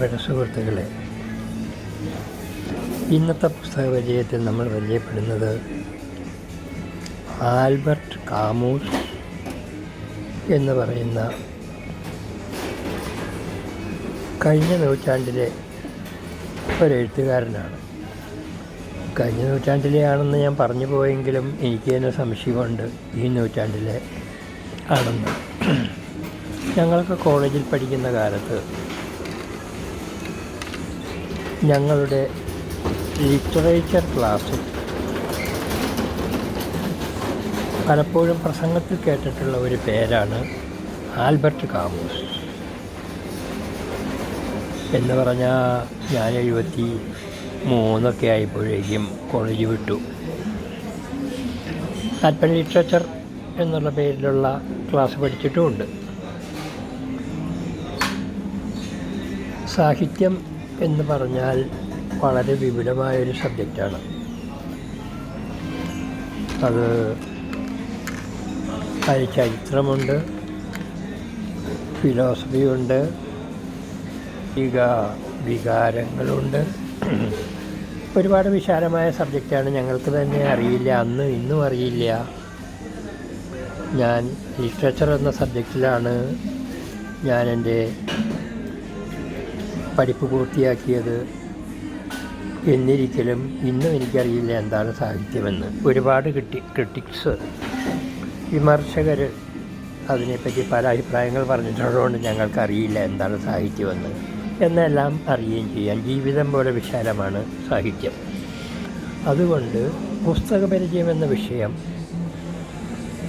പ്രിയപ്പെട്ട സുഹൃത്തുക്കളെ ഇന്നത്തെ പുസ്തക പരിചയത്തിൽ നമ്മൾ പരിചയപ്പെടുന്നത് ആൽബർട്ട് കാമൂസ് എന്ന് പറയുന്ന കഴിഞ്ഞ നൂറ്റാണ്ടിലെ ഒരു എഴുത്തുകാരനാണ് കഴിഞ്ഞ നൂറ്റാണ്ടിലെ ആണെന്ന് ഞാൻ പറഞ്ഞു പോയെങ്കിലും എനിക്ക് തന്നെ സംശയമുണ്ട് ഈ നൂറ്റാണ്ടിലെ ആണെന്ന്. ഞങ്ങൾക്ക് കോളേജിൽ പഠിക്കുന്ന കാലത്ത് ഞങ്ങളുടെ ലിറ്ററേച്ചർ ക്ലാസ്സിൽ പലപ്പോഴും പ്രസംഗത്തിൽ കേട്ടിട്ടുള്ള ഒരു പേരാണ് ആൽബർട്ട് കാമൂസ്. എന്ന് പറഞ്ഞാൽ ഞാൻ എഴുപത്തി മൂന്നൊക്കെ ആയപ്പോഴേക്കും കോളേജ് വിട്ടു. ആൽപ്പൻ ലിറ്ററേച്ചർ എന്നുള്ള പേരിലുള്ള ക്ലാസ് പഠിച്ചിട്ടുമുണ്ട്. സാഹിത്യം എന്ന് പറഞ്ഞാൽ വളരെ വിപുലമായൊരു സബ്ജക്റ്റാണ്. അത് ചരിത്രമുണ്ട് ഫിലോസഫിയുണ്ട് വിക വികാരങ്ങളുണ്ട്. ഒരുപാട് വിശാലമായ സബ്ജക്റ്റാണ്. ഞങ്ങൾക്ക് തന്നെ അറിയില്ല അന്ന് ഇന്നും അറിയില്ല. ഞാൻ ലിറ്ററേച്ചർ എന്ന സബ്ജക്റ്റിലാണ് ഞാൻ എന്റെ പഠിപ്പ് പൂർത്തിയാക്കിയത് എന്നിരിക്കലും ഇന്നും എനിക്കറിയില്ല എന്താണ് സാഹിത്യമെന്ന്. ഒരുപാട് കിട്ടി ക്രിട്ടിക്സ് വിമർശകർ അതിനെപ്പറ്റി പല അഭിപ്രായങ്ങൾ പറഞ്ഞിട്ടുള്ളതുകൊണ്ട് ഞങ്ങൾക്കറിയില്ല എന്താണ് സാഹിത്യമെന്ന്. എന്നെല്ലാം അറിയുകയും ചെയ്യാം. ജീവിതം പോലെ വിശാലമാണ് സാഹിത്യം. അതുകൊണ്ട് പുസ്തക പരിചയം എന്ന വിഷയം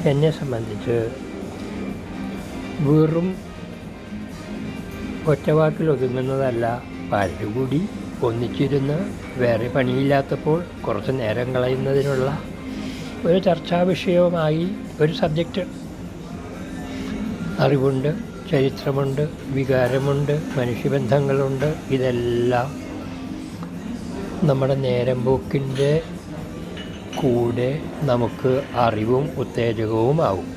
എന്നെ സംബന്ധിച്ച് വെറും ഒറ്റവാക്കിൽ ഒതുങ്ങുന്നതല്ല പലരും കൂടി ഒന്നിച്ചിരുന്ന് വേറെ പണിയില്ലാത്തപ്പോൾ കുറച്ച് നേരം കളയുന്നതിനുള്ള ഒരു ചർച്ചാ വിഷയവുമായി ഒരു സബ്ജക്റ്റ്. അറിവുണ്ട് ചരിത്രമുണ്ട് വികാരമുണ്ട് മനുഷ്യബന്ധങ്ങളുണ്ട്. ഇതെല്ലാം നമ്മുടെ നേരം പോക്കിന്റെ കൂടെ നമുക്ക് അറിവും ഉത്തേജകവുമാവും.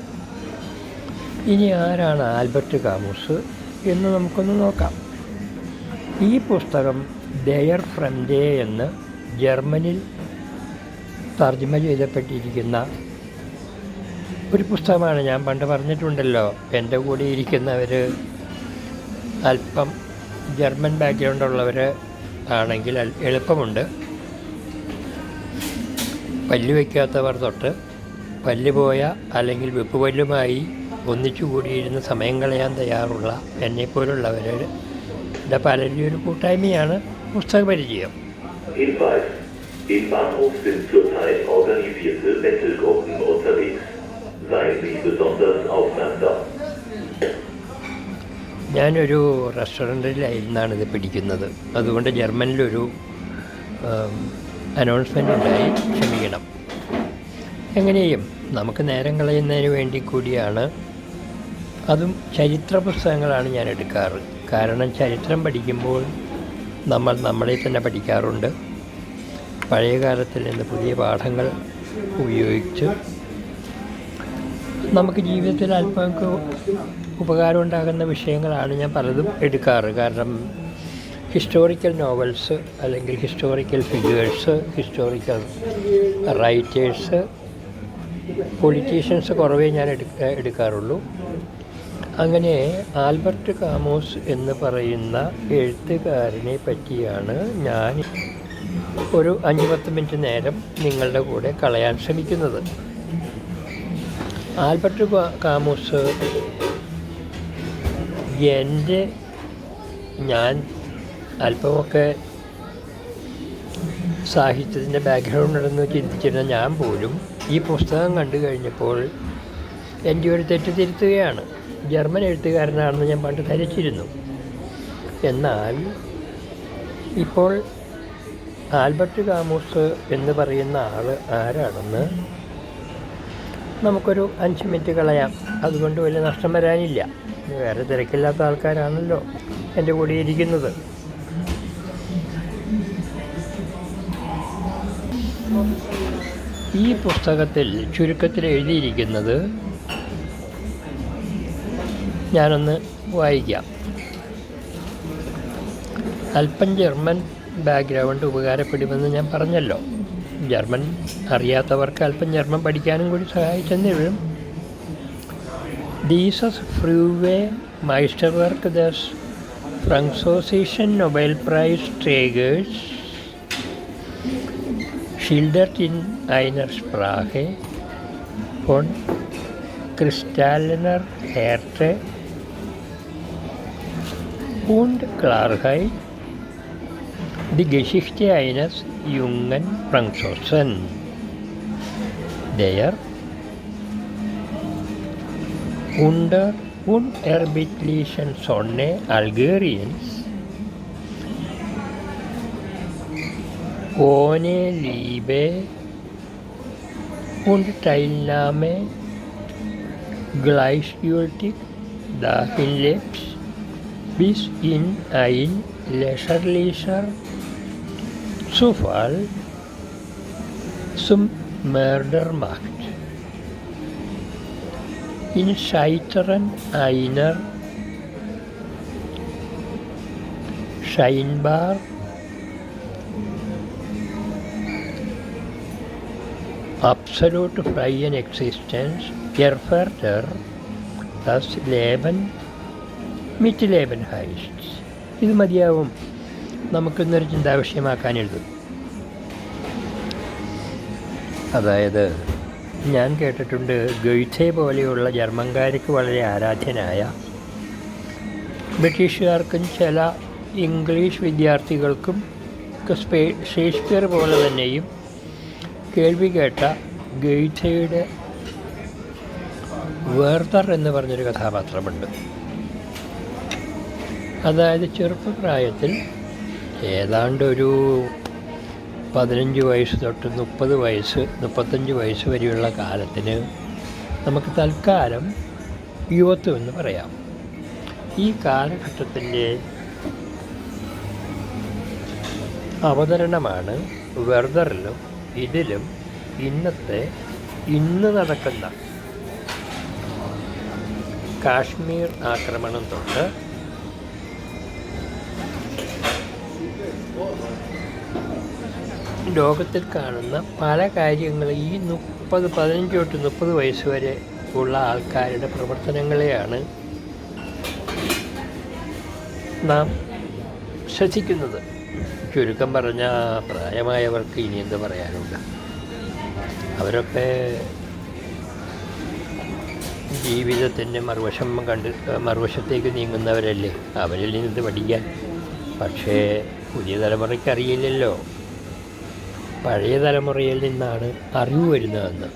ഇനി ആരാണ് ആൽബർട്ട് കാമൂസ്? എന്ന് നമുക്കൊന്ന് നോക്കാം. ഈ പുസ്തകം ഡെയർ ഫ്രണ്ടേ എന്ന് ജർമ്മനിൽ തർജമ ചെയ്തപ്പെട്ടിരിക്കുന്ന ഒരു പുസ്തകമാണ്. ഞാൻ പണ്ട് പറഞ്ഞിട്ടുണ്ടല്ലോ എന്റെ കൂടെ ഇരിക്കുന്നവർ അല്പം ജർമ്മൻ ബാക്ക്ഗ്രൗണ്ട് ഉള്ളവർ ആണെങ്കിൽ എളുപ്പമുണ്ട്. പല്ല് വയ്ക്കാത്തവർ തൊട്ട് പല്ല് പോയ അല്ലെങ്കിൽ വെപ്പ് പല്ലുമായി ഒന്നിച്ചു കൂടിയിരുന്ന് സമയം കളയാൻ തയ്യാറുള്ള എന്നെപ്പോലുള്ളവരുടെ പലരുടെ ഒരു കൂട്ടായ്മയാണ് പുസ്തക പരിചയം. ഞാനൊരു റെസ്റ്റോറന്റിലായിരുന്നാണ് ഇത് പിടിക്കുന്നത്. അതുകൊണ്ട് ജർമ്മനിലൊരു അനൗൺസ്മെന്റ് ഉണ്ടായി. ക്ഷമിക്കണം. എങ്ങനെയും നമുക്ക് നേരം കളയുന്നതിന് വേണ്ടി കൂടിയാണ് അതും ചരിത്ര പുസ്തകങ്ങളാണ് ഞാൻ എടുക്കാറ്. കാരണം ചരിത്രം പഠിക്കുമ്പോൾ നമ്മൾ നമ്മളെ തന്നെ പഠിക്കാറുണ്ട്. പഴയ കാലത്തിൽ നിന്ന് പുതിയ പാഠങ്ങൾ ഉപയോഗിച്ച് നമുക്ക് ജീവിതത്തിൽ അല്പം ഉപകാരം ഉണ്ടാകുന്ന വിഷയങ്ങളാണ് ഞാൻ പലതും എടുക്കാറ്. കാരണം ഹിസ്റ്റോറിക്കൽ നോവൽസ് അല്ലെങ്കിൽ historical figures historical writers politicians കുറവേ ഞാൻ എടുക്ക എടുക്കാറുള്ളൂ. അങ്ങനെ ആൽബർട്ട് കാമോസ് എന്ന് പറയുന്ന എഴുത്തുകാരനെ പറ്റിയാണ് ഞാൻ ഒരു അഞ്ച് പത്ത് മിനിറ്റ് നേരം നിങ്ങളുടെ കൂടെ കളയാൻ ശ്രമിക്കുന്നത്. ആൽബർട്ട് കാമോസ് എന്റെ ഞാൻ അല്പമൊക്കെ സാഹിത്യത്തിന്റെ ബാക്ക്ഗ്രൗണ്ട് ഉണ്ടെന്ന് ചിന്തിച്ചിരുന്ന ഞാൻ പോലും ഈ പുസ്തകം കണ്ടു കഴിഞ്ഞപ്പോൾ എന്റെ ഒരു തെറ്റ് തിരുത്തുകയാണ്. ജർമ്മൻ എഴുത്തുകാരനാണെന്ന് ഞാൻ പണ്ട് ധരിച്ചിരുന്നു. എന്നാൽ ഇപ്പോൾ ആൽബർട്ട് കാമൂസ് എന്ന് പറയുന്ന ആൾ ആരാണെന്ന് നമുക്കൊരു അഞ്ച് മിനിറ്റ് കളയാം. അതുകൊണ്ട് വലിയ നഷ്ടം വരാനില്ല. വേറെ തിരക്കില്ലാത്ത ആൾക്കാരാണല്ലോ എന്റെ കൂടെ ഇരിക്കുന്നത്. ഈ പുസ്തകത്തിൽ ചുരുക്കത്തിൽ എഴുതിയിരിക്കുന്നത് ഞാനൊന്ന് വായിക്കാം അല്പം ജർമ്മൻ ബാക്ക്ഗ്രൗണ്ട് ഉപകാരപ്പെടുമെന്ന് ഞാൻ പറഞ്ഞല്ലോ ജർമ്മൻ അറിയാത്തവർക്ക് അല്പം ജർമ്മൻ പഠിക്കാനും കൂടി സഹായിച്ചെന്നേ വരും Dieses frühe Meisterwerk des französischen Nobelpreisträgers schildert in einer Sprache von kristallener Härte und Klarheit die Geschichte eines jungen Franzosen, der unter unerbittlichen Sonne Algeriens ohne Liebe und Teilnahme gleichgültig dahin lebt, bis in ein lächerlicher Zufall zum Mörder macht. In Scheitern einer scheinbar absolut freien Existenz erfährt er, dass Leben Leben ഹൈസ്റ്റ് ഇത് മതിയാവും. നമുക്കിന്നൊരു ചിന്താവിഷയമാക്കാൻ എഴുതും. അതായത് ഞാൻ കേട്ടിട്ടുണ്ട് ഗൈഥെ പോലെയുള്ള ജർമ്മൻകാർക്ക് വളരെ ആരാധ്യനായ ബ്രിട്ടീഷുകാർക്കും ചില ഇംഗ്ലീഷ് വിദ്യാർത്ഥികൾക്കും സ്പേ ഷേക്സ്പിയർ പോലെ തന്നെയും കേൾവി കേട്ട ഗെയ്റ്റയുടെ വേർതർ എന്ന് പറഞ്ഞൊരു കഥാപാത്രമുണ്ട്. അതായത് ചെറുപ്പപ്രായത്തിൽ ഏതാണ്ട് ഒരു പതിനഞ്ച് വയസ്സ് തൊട്ട് മുപ്പത് വയസ്സ് മുപ്പത്തഞ്ച് വയസ്സ് വരെയുള്ള കാലത്തിന് നമുക്ക് തൽക്കാലം യുവത്വം എന്ന് പറയാം. ഈ കാലഘട്ടത്തിന്റെ അവതരണമാണ് വെർദറിലും ഇതിലും ഇന്നത്തെ ഇന്ന് നടക്കുന്ന കാശ്മീർ ആക്രമണം തൊട്ട് ലോകത്തിൽ കാണുന്ന പല കാര്യങ്ങളും ഈ മുപ്പത് പതിനഞ്ച് തൊട്ട് മുപ്പത് വയസ്സ് വരെ ഉള്ള ആൾക്കാരുടെ പ്രവർത്തനങ്ങളെയാണ് നാം ശ്രദ്ധിക്കുന്നത്. ചുരുക്കം പറഞ്ഞ പ്രായമായവർക്ക് ഇനി എന്ത് പറയാനുണ്ട്? അവരൊക്കെ ജീവിതത്തിന്റെ മറുവശം കണ്ട് മറുവശത്തേക്ക് നീങ്ങുന്നവരല്ലേ? അവരിൽ നിന്ന് പഠിക്കാൻ. പക്ഷേ പുതിയ തലമുറയ്ക്ക് അറിയില്ലല്ലോ പഴയ തലമുറയിൽ നിന്നാണ് അറിവ് വരുന്നതെന്ന്.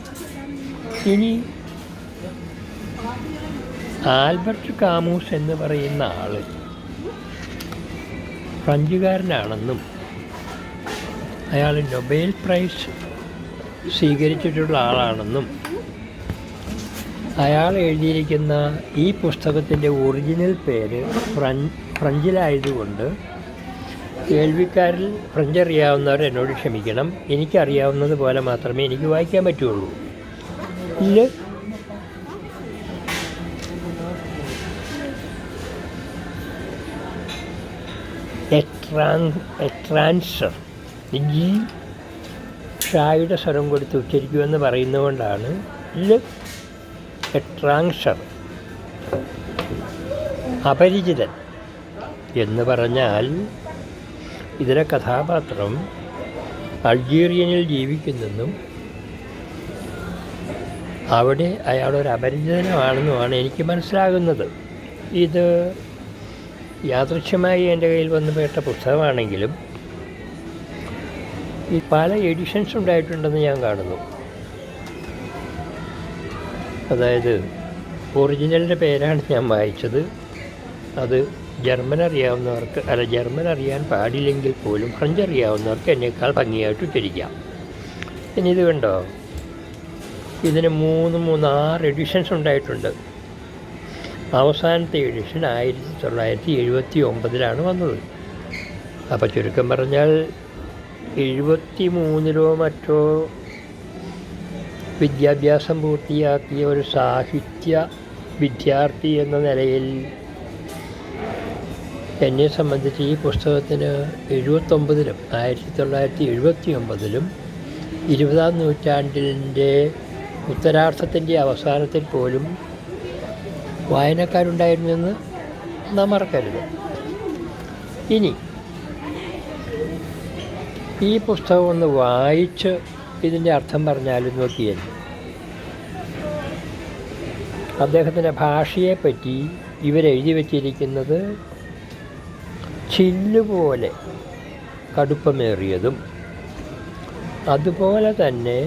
ഇനി ആൽബർട്ട് കാമൂസ് എന്ന് പറയുന്ന ആൾ ഫ്രഞ്ചുകാരനാണെന്നും അയാൾ നൊബേൽ പ്രൈസ് സ്വീകരിച്ചിട്ടുള്ള ആളാണെന്നും അയാൾ എഴുതിയിരിക്കുന്ന ഈ പുസ്തകത്തിന്റെ ഒറിജിനൽ പേര് ഫ്രഞ്ച് ഫ്രഞ്ചിലായതുകൊണ്ട് കേൾവിക്കാരിൽ ഫ്രഞ്ച് അറിയാവുന്നവർ എന്നോട് ക്ഷമിക്കണം. എനിക്കറിയാവുന്നത് പോലെ മാത്രമേ എനിക്ക് വായിക്കാൻ പറ്റുള്ളൂ. ഇല്ല ട്രാൻസർ ജി. ഷായുടെ സ്വരം കൊടുത്ത് ഉച്ചരിക്കുമെന്ന് പറയുന്നതുകൊണ്ടാണ് ൽ എട്രാങ്ഷർ അപരിചിതൻ എന്ന് പറഞ്ഞാൽ ഇതിലെ കഥാപാത്രം അൾജീറിയനിൽ ജീവിക്കുന്നെന്നും അവിടെ അയാളൊരു അപരിചിതനാണെന്നുമാണ് എനിക്ക് മനസ്സിലാകുന്നത്. ഇത് യാദൃശ്യമായി എന്റെ കയ്യിൽ വന്നു പേട്ട പുസ്തകമാണെങ്കിലും ഈ പല എഡിഷൻസ് ഉണ്ടായിട്ടുണ്ടെന്ന് ഞാൻ കാണുന്നു. അതായത് ഒറിജിനലിന്റെ പേരാണ് ഞാൻ വായിച്ചത്. അത് ജർമ്മൻ അറിയാവുന്നവർക്ക് അല്ല ജർമ്മൻ അറിയാൻ പാടില്ലെങ്കിൽ പോലും ഫ്രഞ്ച് അറിയാവുന്നവർക്ക് എന്നേക്കാൾ ഭംഗിയായിട്ട് ഉച്ചരിക്കാം. ഇനി ഇത് കണ്ടോ? ഇതിന് മൂന്ന് മൂന്ന് ആറ് എഡിഷൻസ് ഉണ്ടായിട്ടുണ്ട്. അവസാനത്തെ എഡിഷൻ ആയിരത്തി തൊള്ളായിരത്തി എഴുപത്തി ഒമ്പതിലാണ് വന്നത്. അപ്പോൾ ചുരുക്കം പറഞ്ഞാൽ എഴുപത്തി മൂന്നിലോ മറ്റോ വിദ്യാഭ്യാസം പൂർത്തിയാക്കിയ ഒരു സാഹിത്യ വിദ്യാർത്ഥി എന്ന നിലയിൽ എന്നെ സംബന്ധിച്ച് ഈ പുസ്തകത്തിന് എഴുപത്തൊമ്പതിലും ആയിരത്തി തൊള്ളായിരത്തി എഴുപത്തി ഒമ്പതിലും ഇരുപതാം നൂറ്റാണ്ടിന്റെ ഉത്തരാർത്ഥത്തിന്റെ അവസാനത്തിൽ പോലും വായനക്കാരുണ്ടായിരുന്നെന്ന് നാം മറക്കരുത്. ഇനി ഈ പുസ്തകം ഒന്ന് വായിച്ച് ഇതിന്റെ അർത്ഥം പറഞ്ഞാലും നോക്കിയത് അദ്ദേഹത്തിന്റെ ഭാഷയെപ്പറ്റി ഇവരെഴുതി വച്ചിരിക്കുന്നത് ചില്ലുപോലെ കടുപ്പമേറിയതും അതുപോലെ തന്നെ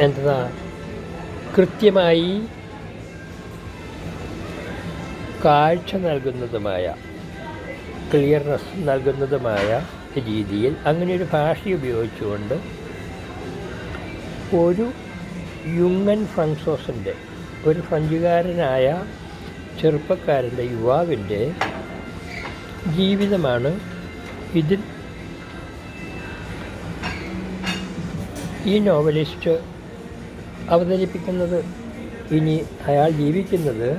എന്താ കൃത്യമായി കാഴ്ച നൽകുന്നതുമായ ക്ലിയർനെസ് നൽകുന്നതുമായ രീതിയിൽ അങ്ങനെ ഒരു ഭാഷ ഉപയോഗിച്ചുകൊണ്ട് ഒരു യുങ്ങൻ ഫ്രൻസോസിന്റെ ഒരു ഫ്രഞ്ചുകാരനായ ചെറുപ്പക്കാരന്റെ യുവാവിന്റെ ജീവിതമാണ് ഇതിൽ. ഈ നോവലിസ്റ്റ് അവതരിപ്പിക്കുന്നത് ഇനി അയാൾ ജീവിക്കുന്നത്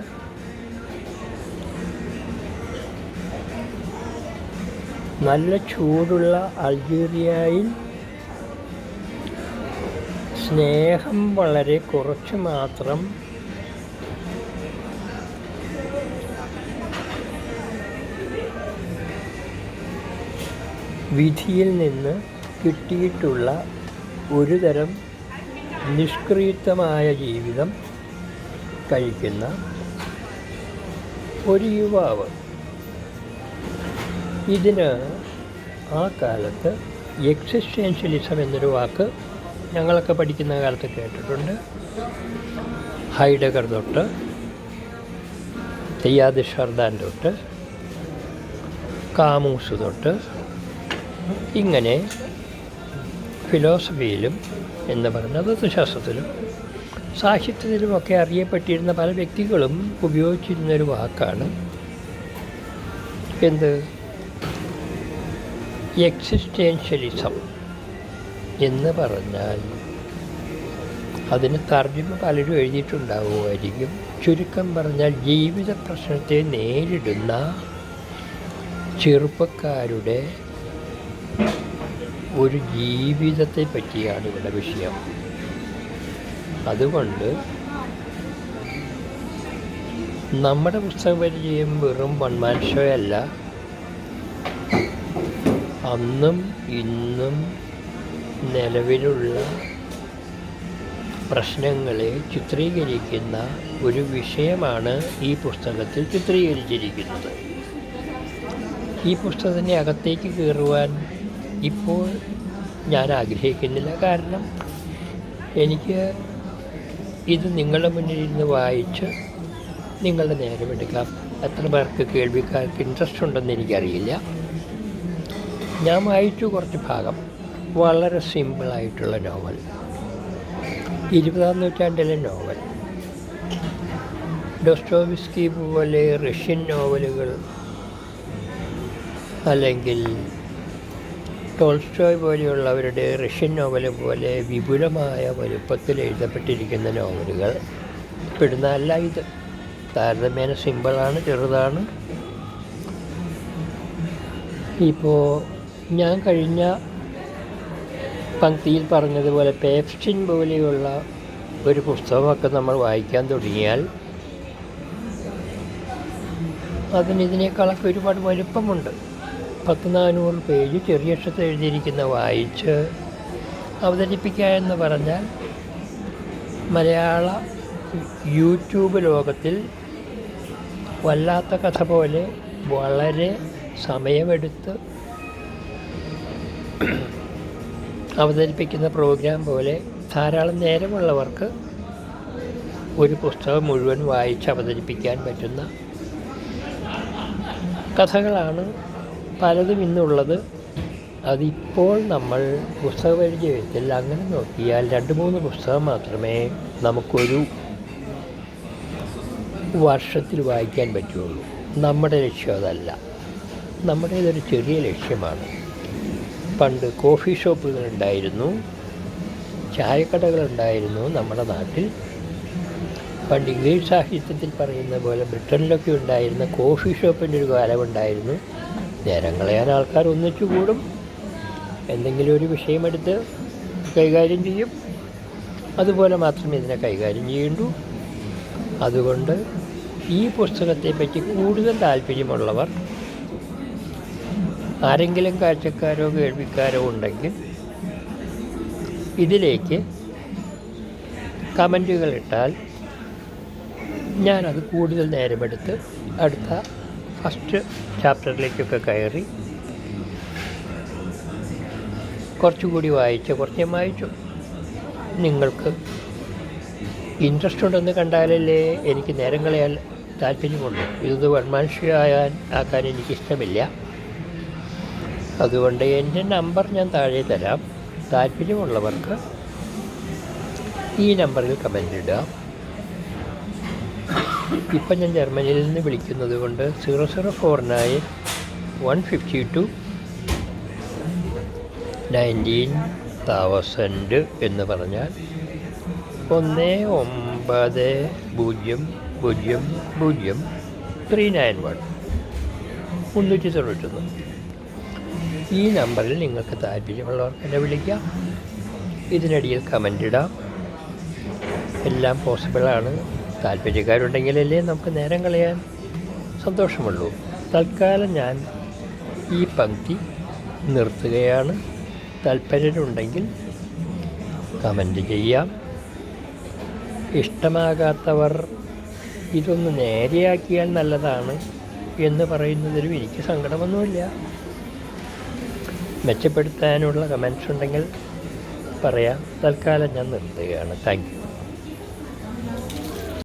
നല്ല ചൂടുള്ള അൾജീരിയയിൽ. സ്നേഹം വളരെ കുറച്ച് മാത്രം വിധിയിൽ നിന്ന് കിട്ടിയിട്ടുള്ള ഒരു തരം നിഷ്ക്രിയത്വമായ ജീവിതം കഴിക്കുന്ന ഒരു യുവാവ്. ഇതിന് ആ കാലത്ത് എക്സിസ്റ്റൻഷ്യലിസം എന്നൊരു വാക്ക് ഞങ്ങളൊക്കെ പഠിക്കുന്ന കാലത്ത് കേട്ടിട്ടുണ്ട്. ഹൈഡഗർ തൊട്ട് തെയ്യാദ് ഷർദാൻ തൊട്ട് കാമൂസ് തൊട്ട് ഇങ്ങനെ ഫിലോസഫിയിലും എന്ന് പറഞ്ഞ തത്വശാസ്ത്രത്തിലും സാഹിത്യത്തിലുമൊക്കെ അറിയപ്പെട്ടിരുന്ന പല വ്യക്തികളും ഉപയോഗിച്ചിരുന്നൊരു വാക്കാണ് എന്ത്? എക്സിസ്റ്റൻഷ്യലിസം എന്ന് പറഞ്ഞാൽ അതിന് തർജമ പലരും എഴുതിയിട്ടുണ്ടാവുമായിരിക്കും. ചുരുക്കം പറഞ്ഞാൽ ജീവിത പ്രശ്നത്തെ നേരിടുന്ന ചെറുപ്പക്കാരുടെ ഒരു ജീവിതത്തെ പറ്റിയാണ് ഇവിടെ വിഷയം. അതുകൊണ്ട് നമ്മുടെ പുസ്തക പരിചയം വെറും വൺമാൻ ഷോ അല്ല. അന്നും ഇന്നും നിലവിലുള്ള പ്രശ്നങ്ങളെ ചിത്രീകരിക്കുന്ന ഒരു വിഷയമാണ് ഈ പുസ്തകത്തിൽ ചിത്രീകരിച്ചിരിക്കുന്നത്. ഈ പുസ്തകത്തിന്റെ അകത്തേക്ക് കയറുവാൻ ഇപ്പോൾ ഞാൻ ആഗ്രഹിക്കുന്നില്ല കാരണം എനിക്ക് ഇത് നിങ്ങളുടെ മുന്നിൽ ഇരുന്ന് വായിച്ച് നിങ്ങളുടെ നേരമെടുക്കാം എത്ര പേർക്ക് കേൾവിക്കാർക്ക് ഇൻട്രസ്റ്റ് ഉണ്ടെന്ന് എനിക്കറിയില്ല. ഞാൻ വായിച്ചു കുറച്ച് ഭാഗം. വളരെ സിമ്പിളായിട്ടുള്ള നോവൽ ഇരുപതാം നൂറ്റാണ്ടിലെ നോവൽ ഡോസ്റ്റോവിസ്കി പോലെ റഷ്യൻ നോവലുകൾ അല്ലെങ്കിൽ ടോൾസ്റ്റോയ് പോലെയുള്ളവരുടെ റഷ്യൻ നോവൽ പോലെ വിപുലമായ വലുപ്പത്തിൽ എഴുതപ്പെട്ടിരിക്കുന്ന നോവലുകൾ പെടുന്നതല്ല ഇത്. താരതമ്യേന സിമ്പിളാണ് ചെറുതാണ്. ഇപ്പോൾ ഞാൻ കഴിഞ്ഞ പങ്ക്തിയിൽ പറഞ്ഞതുപോലെ പേപ്സ്റ്റിൻ പോലെയുള്ള ഒരു പുസ്തകമൊക്കെ നമ്മൾ വായിക്കാൻ തുടങ്ങിയാൽ അതിന് ഇതിനേക്കാളൊക്കെ ഒരുപാട് വലുപ്പമുണ്ട്. പത്ത് നാനൂറ് പേജ് ചെറിയ അക്ഷരത്തിൽ എഴുതിയിരിക്കുന്ന വായിച്ച് അവതരിപ്പിക്കുക എന്ന് പറഞ്ഞാൽ മലയാള യൂട്യൂബ് ലോകത്തിൽ വല്ലാത്ത കഥ പോലെ വളരെ സമയമെടുത്ത് അവതരിപ്പിക്കുന്ന പ്രോഗ്രാം പോലെ ധാരാളം നേരമുള്ളവർക്ക് ഒരു പുസ്തകം മുഴുവൻ വായിച്ച് അവതരിപ്പിക്കാൻ പറ്റുന്ന കഥകളാണ് പലതും ഇന്നുള്ളത് അതിപ്പോൾ നമ്മൾ പുസ്തക പരിചയത്തിൽ അങ്ങനെ നോക്കിയാൽ രണ്ട് മൂന്ന് പുസ്തകം മാത്രമേ നമുക്കൊരു വർഷത്തിൽ വായിക്കാൻ പറ്റുള്ളൂ. നമ്മുടെ ലക്ഷ്യം അതല്ല. നമ്മുടെ ഇതൊരു ചെറിയ ലക്ഷ്യമാണ്. പണ്ട് കോഫി ഷോപ്പുകൾ ഷോപ്പുകളുണ്ടായിരുന്നു. ചായക്കടകളുണ്ടായിരുന്നു നമ്മുടെ നാട്ടിൽ. പണ്ട് ഇംഗ്ലീഷ് സാഹിത്യത്തിൽ പറയുന്ന പോലെ ബ്രിട്ടനിലൊക്കെ ഉണ്ടായിരുന്ന കോഫി ഷോപ്പിന്റെ ഒരു കാലമുണ്ടായിരുന്നു. നേരം കളയാൻ ആൾക്കാർ ഒന്നിച്ചു കൂടും. എന്തെങ്കിലും ഒരു വിഷയമെടുത്ത് കൈകാര്യം ചെയ്യും. അതുപോലെ മാത്രമേ ഇതിനെ കൈകാര്യം ചെയ്യണ്ടൂ അതുകൊണ്ട് ഈ പുസ്തകത്തെപ്പറ്റി കൂടുതൽ താല്പര്യമുള്ളവർ ആരെങ്കിലും കാഴ്ചക്കാരോ കേൾവിക്കാരോ ഉണ്ടെങ്കിൽ ഇതിലേക്ക് കമന്റുകൾ ഇട്ടാൽ ഞാനത് കൂടുതൽ നേരമെടുത്ത് അടുത്ത ഫസ്റ്റ് ചാപ്റ്ററിലേക്കൊക്കെ കയറി കുറച്ചുകൂടി വായിച്ച് കുറച്ച് ഞാൻ വായിച്ചു. നിങ്ങൾക്ക് ഇൻട്രസ്റ്റ് ഉണ്ടെന്ന് കണ്ടാലല്ലേ എനിക്ക് നേരം കളയാൻ താല്പര്യമുണ്ട് ഇത് വൺമാൻഷിയായാൻ ആക്കാൻ എനിക്കിഷ്ടമില്ല. അതുകൊണ്ട് എന്റെ നമ്പർ ഞാൻ താഴെ തരാം. താല്പര്യമുള്ളവർക്ക് ഈ നമ്പറിൽ കമന്റ് ഇടുക. ഇപ്പം ഞാൻ ജർമ്മനിയിൽ നിന്ന് വിളിക്കുന്നത് കൊണ്ട് zero zero four nine one fifty two nineteen thousand എന്ന് പറഞ്ഞാൽ ഒന്ന് ഒമ്പത് പൂജ്യം പൂജ്യം പൂജ്യം ത്രീ നയൻ വൺ മുന്നൂറ്റി തൊണ്ണൂറ്റൊന്ന്. ഈ നമ്പറിൽ നിങ്ങൾക്ക് താല്പര്യമുള്ളവർക്ക് എന്നെ വിളിക്കാം. ഇതിനടിയിൽ കമന്റ് ഇടാം. എല്ലാം പോസിബിളാണ്. താല്പര്യക്കാരുണ്ടെങ്കിലല്ലേ നമുക്ക് നേരം കളയാൻ സന്തോഷമുള്ളൂ. തൽക്കാലം ഞാൻ ഈ പങ്ക്തി നിർത്തുകയാണ്. താല്പര്യമുണ്ടെങ്കിൽ കമന്റ് ചെയ്യാം. ഇഷ്ടമാകാത്തവർ ഇതൊന്ന് നേരെയാക്കിയാൽ നല്ലതാണ് എന്ന് പറയുന്നതിലും എനിക്ക് സങ്കടമൊന്നുമില്ല. മെച്ചപ്പെടുത്താനുള്ള കമൻസ് ഉണ്ടെങ്കിൽ പറയാം. തൽക്കാലം ഞാൻ നിർത്തുകയാണ്. Thank you